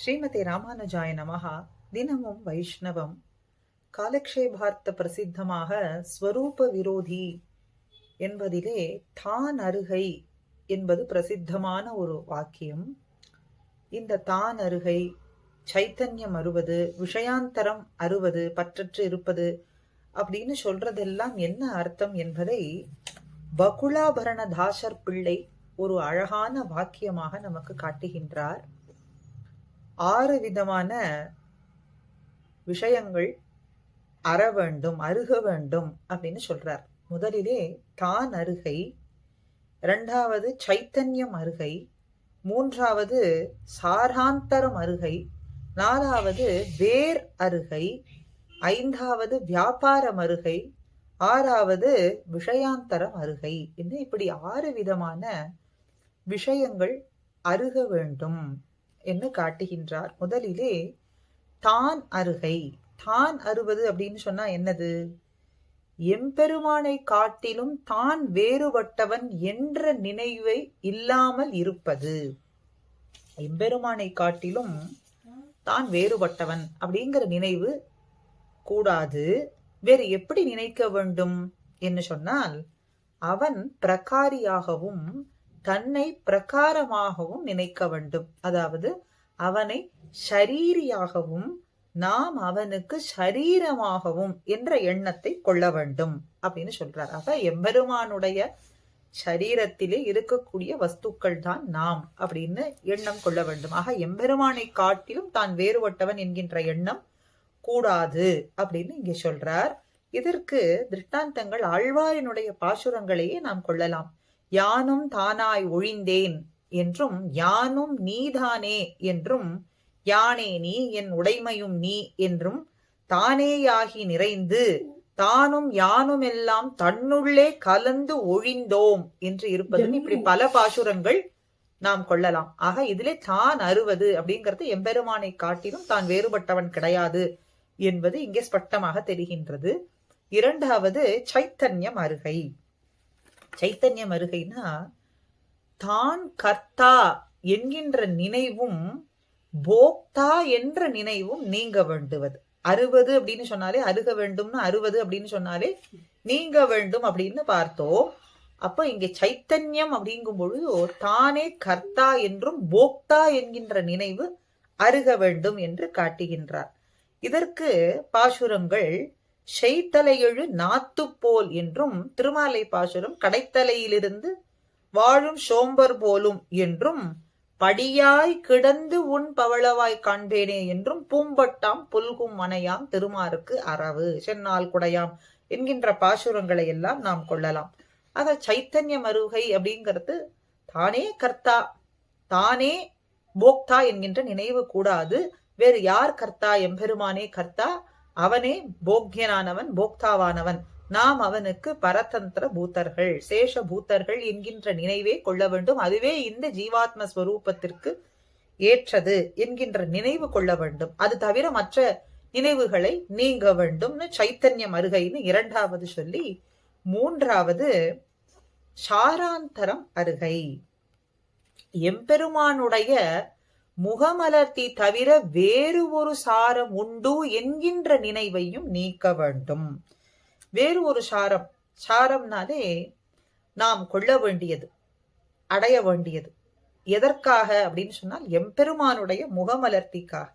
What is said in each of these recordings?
ஸ்ரீமதி ராமானுஜாய நமஹா. தினமும் வைஷ்ணவம். காலக்ஷேபார்த்த பிரசித்தமாக ஸ்வரூப விரோதி என்பதிலே தான் அருகை என்பது பிரசித்தமான ஒரு வாக்கியம். இந்த தான் அருகை சைத்தன்யம் அறுவது விஷயாந்தரம் அறுவது பற்றற்று இருப்பது அப்படின்னு சொல்றதெல்லாம் என்ன அர்த்தம் என்பதை பகுலாபரண தாசர் பிள்ளை ஒரு அழகான வாக்கியமாக நமக்கு காட்டுகின்றார். ஆறு விதமான விஷயங்கள் அற வேண்டும் அருக வேண்டும் அப்படின்னு சொல்றார். முதலிலே தான் அருகை இரண்டாவது சைத்தன்யம் அருகை மூன்றாவது சாராந்தரம் அருகை நாலாவது வேர் அருகை ஐந்தாவது வியாபாரம் அருகை ஆறாவது விஷயாந்தரம் அருகை என்று இப்படி ஆறு விதமான விஷயங்கள் அருக வேண்டும். என்று காட்டுகின்றார்? முதலிலே தான் அருகை. தான் அறுவது அப்படின்னு சொன்னா என்னது? எம்பெருமானை காட்டிலும் தான் வேறுபட்டவன் என்ற நினைவை இல்லாமல் இருப்பது. எம்பெருமானை காட்டிலும் தான் வேறுபட்டவன் அப்படிங்கிற நினைவு கூடாது. வேறு எப்படி நினைக்க வேண்டும்? என்று சொன்னால் அவன் பிரகாரியாகவும் தன்னை பிரகாரமாகவும் நினைக்க வேண்டும். அதாவது அவனை ஷரீரியாகவும் நாம் அவனுக்கு ஷரீரமாகவும் என்ற எண்ணத்தை கொள்ள வேண்டும் அப்படின்னு சொல்றார். ஆக எம்பெருமானுடைய சரீரத்திலே இருக்கக்கூடிய வஸ்துக்கள் தான் நாம் அப்படின்னு எண்ணம் கொள்ள வேண்டும். ஆக எம்பெருமானை காட்டிலும் தான் வேறுபட்டவன் என்கின்ற எண்ணம் கூடாது அப்படின்னு இங்கே சொல்றார். இதற்கு திருஷ்டாந்தங்கள் ஆழ்வாரினுடைய பாசுரங்களையே நாம் கொள்ளலாம். யானும் தானாய் ஒழிந்தேன் என்றும் யானும் நீதானே என்றும் யானே நீ என் உடைமையும் நீ என்றும் தானேயாகி நிறைந்து தானும் யானும் எல்லாம் தன்னுள்ளே கலந்து ஒழிந்தோம் என்று இருப்பது இப்படி பல பாசுரங்கள் நாம் கொள்ளலாம். ஆக இதிலே தான் அறுவது அப்படிங்கிறது எம்பெருமானை காட்டிலும் தான் வேறுபட்டவன் கிடையாது என்பது இங்கே ஸ்பஷ்டமாக தெரிகின்றது. இரண்டாவது சைத்தன்யம் அருகை. சைத்தன்யம் வருகைனா தான் கர்த்தா என்கின்ற நினைவும் போக்தா என்ற நினைவும் நீங்க வேண்டுவது. அறுபது அப்படின்னு சொன்னாலே அருக வேண்டும்னு அறுபது அப்படின்னு சொன்னாலே நீங்க வேண்டும் அப்படின்னு பார்த்தோம். அப்ப இங்க சைத்தன்யம் அப்படிங்கும் பொழுது தானே கர்த்தா என்றும் போக்தா என்கின்ற நினைவு அருக வேண்டும் என்று காட்டுகின்றார். இதற்கு பாசுரங்கள் செய்தலையெழு நாத்துப்போல் என்றும் திருமாலை பாசுரம் கடைத்தலையிலிருந்து வாழும் சோம்பர் போலும் என்றும் படியாய் கிடந்து உன் பவளவாய் காண்பேனே என்றும் பூம்பட்டாம் புல்கும் மனையாம் திருமாருக்கு அரவு சென்னால் குடையாம் என்கின்ற பாசுரங்களை எல்லாம் நாம் கொள்ளலாம். ஆக சைத்தன்ய மருகை அப்படிங்கிறது தானே கர்த்தா தானே போக்தா என்கின்ற நினைவு கூடாது. வேறு யார் கர்த்தா? எம்பெருமானே கர்த்தா. அவனே போக்யனானவன் போக்தாவானவன். நாம் அவனுக்கு பரதந்திர பூத்தர்கள் சேஷ பூத்தர்கள் என்கின்ற நினைவே கொள்ள வேண்டும். அதுவே இந்த ஜீவாத்ம ஸ்வரூபத்திற்கு ஏற்றது என்கின்ற நினைவு கொள்ள வேண்டும். அது தவிர மற்ற நினைவுகளை நீங்க வேண்டும்னு சைத்தன்யம் அருகைன்னு இரண்டாவது சொல்லி மூன்றாவது சாராந்தரம் அருகை. எம்பெருமானுடைய முகமலர்த்தி தவிர வேறு ஒரு சாரம் உண்டு என்கின்ற நினைவையும் நீக்க வேண்டும். வேறு ஒரு சாரம் சாரம்னாலே நாம் கொள்ள வேண்டியது அடைய வேண்டியது. எதற்காக அப்படின்னு சொன்னால் எம்பெருமானுடைய முகமலர்த்திக்காக.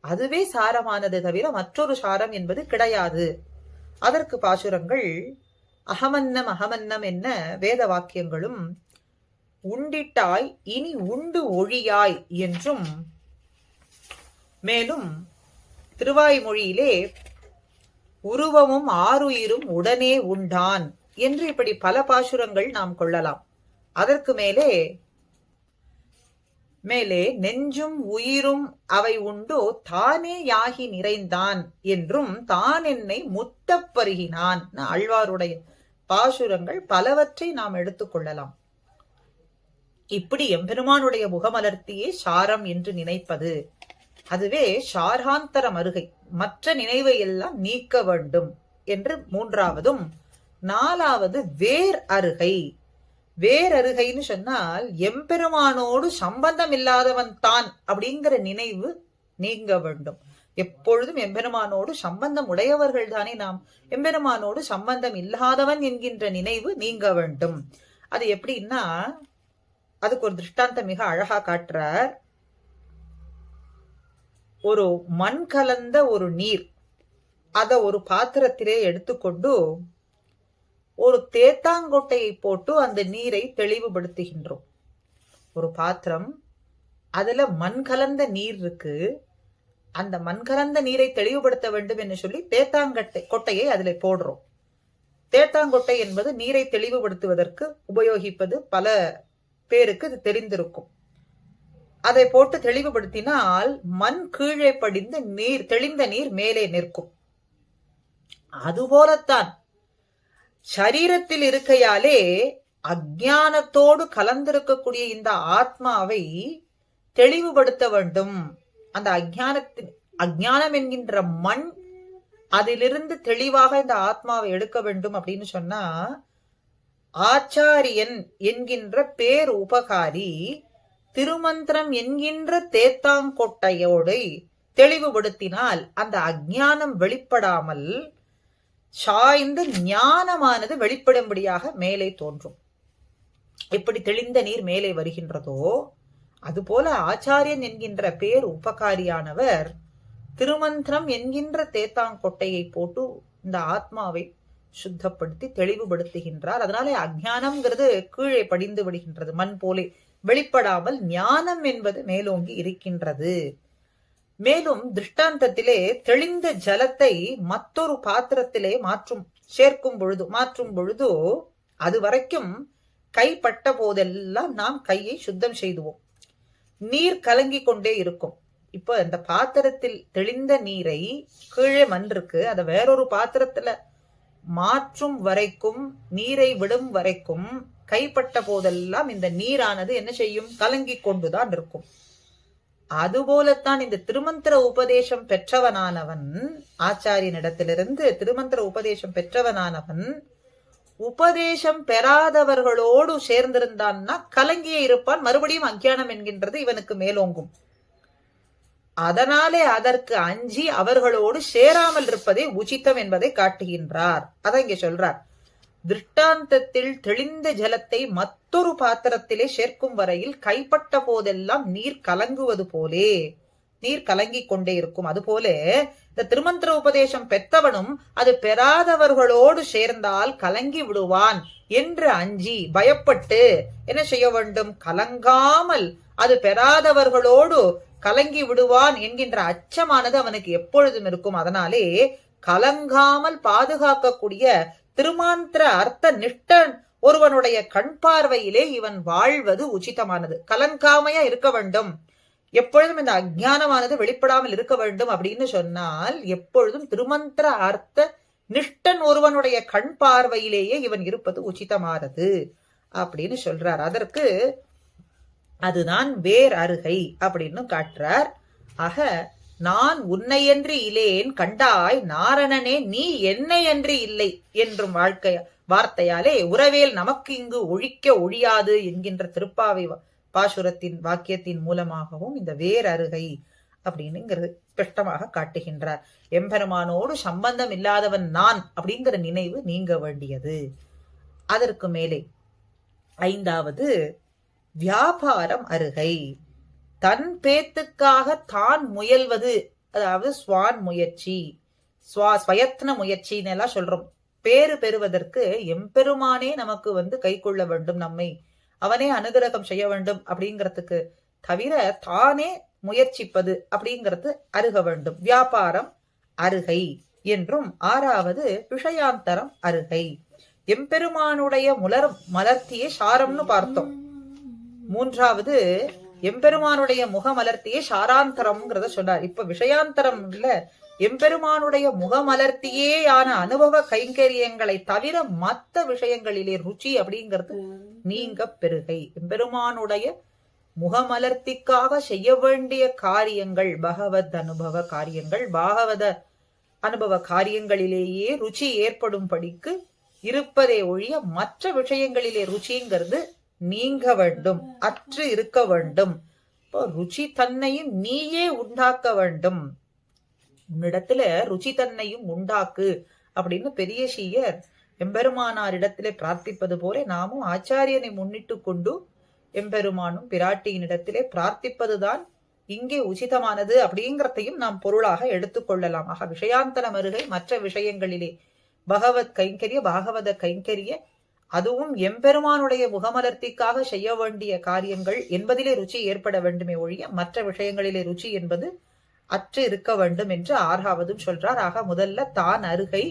அதுவே சாரமானது தவிர மற்றொரு சாரம் என்பது கிடையாது. அதற்கு பாசுரங்கள் அகமன்னம் அகமன்னம் என்ன வேத வாக்கியங்களும் உண்டிட்டாய் இனி உண்டு ஒழியாய் என்றும் மேலும் திருவாய்மொழியிலே உருவமும் ஆறுயிரும் உடனே உண்டான் என்று இப்படி பல பாசுரங்கள் நாம் கொள்ளலாம். அதற்கு மேலே மேலே நெஞ்சும் உயிரும் அவை உண்டோ தானே யாகி நிறைந்தான் என்றும் தான் என்னை முத்தப் பருகினான் ஆழ்வாருடைய பாசுரங்கள் பலவற்றை நாம் எடுத்துக்கொள்ளலாம் இப்படி எம்பெருமானுடைய முகமலர்த்தியே சாரம் என்று நினைப்பது. அதுவே சாராந்தரம் அருகை மற்ற நினைவை எல்லாம் நீக்க வேண்டும். என்று மூன்றாவதும் நாலாவது வேர் அருகை. வேர் அருகைன்னு சொன்னால் எம்பெருமானோடு சம்பந்தம் இல்லாதவன் தான் அப்படிங்கிற நினைவு நீங்க வேண்டும். எப்பொழுதும் எம்பெருமானோடு சம்பந்தம் உடையவர்கள் தானே நாம். எம்பெருமானோடு சம்பந்தம் இல்லாதவன் என்கின்ற நினைவு நீங்க வேண்டும். அது எப்படின்னா அதுக்கு ஒரு திருஷ்டாந்தம் மிக அழகா காட்டுறார். ஒரு மண் கலந்த ஒரு நீர் அத ஒரு பாத்திரத்திலே எடுத்துக்கொண்டு ஒரு தேத்தாங்கொட்டையை போட்டு அந்த நீரை தெளிவுபடுத்துகின்றோம். ஒரு பாத்திரம் அதுல மண் கலந்த நீர் இருக்கு. அந்த மண் கலந்த நீரை தெளிவுபடுத்த வேண்டும் என்று சொல்லி தேத்தாங்கட்டை கொட்டையை அதில் போடுறோம். தேத்தாங்கொட்டை என்பது நீரை தெளிவுபடுத்துவதற்கு உபயோகிப்பது பல பேருக்கு இது தெரிந்திருக்கும் அதை போட்டு தெளிவுபடுத்தினால் மண் கீழே படிந்து நீர் தெளிந்த நீர் மேலே நிற்கும். அதுபோலத்தான் சரீரத்தில் இருக்கையாலே அஜானத்தோடு கலந்திருக்கக்கூடிய இந்த ஆத்மாவை தெளிவுபடுத்த வேண்டும். அந்த அஜானத்தின் அஜானம் என்கின்ற மண் அதிலிருந்து தெளிவாக இந்த ஆத்மாவை எடுக்க வேண்டும் அப்படின்னு சொன்னா ஆச்சாரியன் என்கின்ற பேர் உபகாரி திருமந்திரம் என்கின்ற தேத்தாங்கொட்டையோடு தெளிவுபடுத்தினால் அந்த அஜானம் வெளிப்படாமல் சாய்ந்து ஞானமானது வெளிப்படும்படியாக மேலே தோன்றும். எப்படி தெளிந்த நீர் மேலே வருகின்றதோ அதுபோல ஆச்சாரியன் என்கின்ற பேர் உபகாரியானவர் திருமந்திரம் என்கின்ற தேத்தாங்கொட்டையை போட்டு இந்த ஆத்மாவை சுத்தப்படுத்தி தெளிவுபடுத்துகின்றார். அதனாலே அஜானம்ங்கிறது கீழே படிந்து விடுகின்றது. மண் போலே வெளிப்படாமல் ஞானம் என்பது மேலோங்கி இருக்கின்றது. மேலும் திருஷ்டாந்தத்திலே தெளிந்த ஜலத்தை மற்றொரு பாத்திரத்திலே மாற்றும் சேர்க்கும் பொழுது மாற்றும் பொழுது அது வரைக்கும் கைப்பட்ட போதெல்லாம் நாம் கையை சுத்தம் செய்துவோம். நீர் கலங்கி கொண்டே இருக்கும். இப்போ அந்த பாத்திரத்தில் தெளிந்த நீரை கீழே மண் இருக்கு. அதை வேறொரு பாத்திரத்துல மாற்றும் வரைக்கும் நீரை விடும் வரைக்கும் கைப்பட்ட போதெல்லாம் இந்த நீரானது என்ன செய்யும்? கலங்கி கொண்டுதான் இருக்கும். அதுபோலத்தான் இந்த திருமந்திர உபதேசம் பெற்றவனானவன் ஆச்சாரியனிடத்திலிருந்து திருமந்திர உபதேசம் பெற்றவனானவன் உபதேசம் பெறாதவர்களோடு சேர்ந்திருந்தான்னா கலங்கியே இருப்பான். மறுபடியும் அஞ்ஞானம் என்கின்றது இவனுக்கு மேலோங்கும். அதனாலே அதற்கு அஞ்சி அவர்களோடு சேராமல் இருப்பதே உச்சித்தம் என்பதை காட்டுகின்றார். அதான் இங்க சொல்றார். திருஷ்டாந்தத்தில் தெளிந்த ஜலத்தை மற்றொரு பாத்திரத்திலே சேர்க்கும் வரையில் கைப்பட்ட போதெல்லாம் நீர் கலங்குவது போலே நீர் கலங்கிக் கொண்டே இருக்கும். அதுபோல இந்த திருமந்திர உபதேசம் பெற்றவனும் அது பெறாதவர்களோடு சேர்ந்தால் கலங்கி விடுவான் என்று அஞ்சி பயப்பட்டு என்ன செய்ய வேண்டும்? கலங்காமல் அது பெறாதவர்களோடு கலங்கி விடுவான் என்கின்ற அச்சமானது அவனுக்கு எப்பொழுதும் இருக்கும். அதனாலே கலங்காமல் பாதுகாக்கக்கூடிய திருமாந்திர அர்த்த நிஷ்டன் ஒருவனுடைய கண் பார்வையிலே இவன் வாழ்வது உச்சிதமானது. கலங்காமையா இருக்க வேண்டும். எப்பொழுதும் இந்த அஜானமானது வெளிப்படாமல் இருக்க வேண்டும் அப்படின்னு சொன்னால் எப்பொழுதும் திருமந்திர அர்த்த நிஷ்டன் ஒருவனுடைய கண் பார்வையிலேயே இவன் இருப்பது உச்சிதமானது அப்படின்னு சொல்றார். அதற்கு அதுதான் வேர் அருகை அப்படின்னு காட்டுறார். ஆக நான் உன்னையன்று இலேன் கண்டாய் நாரணனே நீ என்னையன்று இல்லை என்றும் வாழ்க்கை வார்த்தையாலே உறவேல் நமக்கு இங்கு ஒழிக்க ஒழியாது என்கின்ற திருப்பாவை பாசுரத்தின் வாக்கியத்தின் மூலமாகவும் இந்த வேர் அருகை அப்படின்னுங்கிறது ஸ்பஷ்டமாக காட்டுகின்றார். எம்பெருமானோடு சம்பந்தம் இல்லாதவன் நான் அப்படிங்கிற நினைவு நீங்க வேண்டியது. அதற்கு மேலே ஐந்தாவது வியாபாரம் அருகை. தன் பேத்துக்காக தான் முயல்வது அதாவது ஸ்வான் முயற்சி ஸ்வா ஸ்வயத்ன முயற்சின்னு எல்லாம் சொல்றோம். பேறு பெறுவதற்கு எம்பெருமானே நமக்கு வந்து கை கொள்ள வேண்டும் நம்மை அவனே அனுகிரகம் செய்ய வேண்டும் அப்படிங்கிறதுக்கு தவிர தானே முயற்சிப்பது அப்படிங்கிறது அருக வேண்டும். வியாபாரம் அருகை என்றும் ஆறாவது விஷயாந்தரம் அருகை. எம்பெருமானுடைய முலர் மலர்த்தியே சாரம்னு பார்த்தோம். மூன்றாவது எம்பெருமானுடைய முகமலர்த்தியே சாராந்தரம்ங்கிறத சொன்னார் இப்ப விஷயாந்தரம் இல்ல எம்பெருமானுடைய முகமலர்த்தியேயான அனுபவ கைங்கரியங்களை தவிர மத்த விஷயங்களிலே ருச்சி அப்படிங்கிறது நீங்க பெருகை. எம்பெருமானுடைய முகமலர்த்திக்காக செய்ய வேண்டிய காரியங்கள் பகவத் அனுபவ காரியங்கள் பாகவத அனுபவ காரியங்களிலேயே ருச்சி ஏற்படும்படிக்கு இருப்பதே ஒழிய மற்ற விஷயங்களிலே ருச்சிங்கிறது நீங்க வேண்டும் அற்று இருக்க வேண்டும் இப்போ ருச்சி தன்னையும் நீயே உண்டாக்க வேண்டும். உன்னிடத்துல ருச்சி தன்னையும் உண்டாக்கு அப்படின்னு பெரிய சீயர் எம்பெருமானாரிடத்திலே பிரார்த்திப்பது போல நாமும் ஆச்சாரியனை முன்னிட்டு கொண்டு எம்பெருமானும் பிராட்டியினிடத்திலே பிரார்த்திப்பதுதான் இங்கே உச்சிதமானது அப்படிங்கிறதையும் நாம் பொருளாக எடுத்துக்கொள்ளலாம் ஆக விஷயாந்தர மருகை மற்ற விஷயங்களிலே பகவத் கைங்கரிய பாகவத கைங்கரிய அதுவும் எம்பெருமானுடைய முகமலர்த்திக்காக செய்ய வேண்டிய காரியங்கள் என்பதிலே ருச்சி ஏற்பட வேண்டுமே ஒழிய மற்ற விஷயங்களிலே ருச்சி என்பது அற்று இருக்க வேண்டும் என்று ஆறாவதும் சொல்றார். ஆக முதல்ல தான் அருகை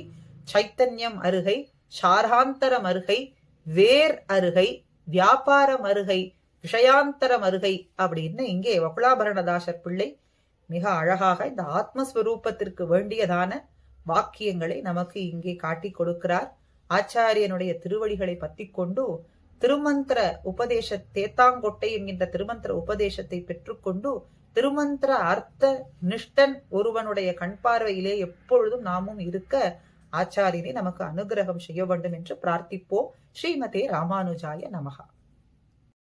சைத்தன்யம் அருகை சாராந்தரம் அருகை வேர் அருகை வியாபாரம் அருகை விஷயாந்தரம் அருகை அப்படின்னு இங்கே வகுலாபரணதாசர் பிள்ளை மிக அழகாக இந்த ஆத்மஸ்வரூபத்திற்கு வேண்டியதான வாக்கியங்களை நமக்கு இங்கே காட்டிக் கொடுக்கிறார். ஆச்சாரியனுடைய திருவடிகளை பத்தி கொண்டு திருமந்திர உபதேச தேத்தாங்கொட்டை என்கின்ற திருமந்திர உபதேசத்தை பெற்றுக்கொண்டு திருமந்திர அர்த்த நிஷ்டன் ஒருவனுடைய கண் பார்வையிலே எப்பொழுதும் நாமும் இருக்க ஆச்சாரியனை நமக்கு அனுகிரகம் செய்ய வேண்டும் என்று பிரார்த்திப்போம். ஸ்ரீமதே ராமானுஜாய நமகா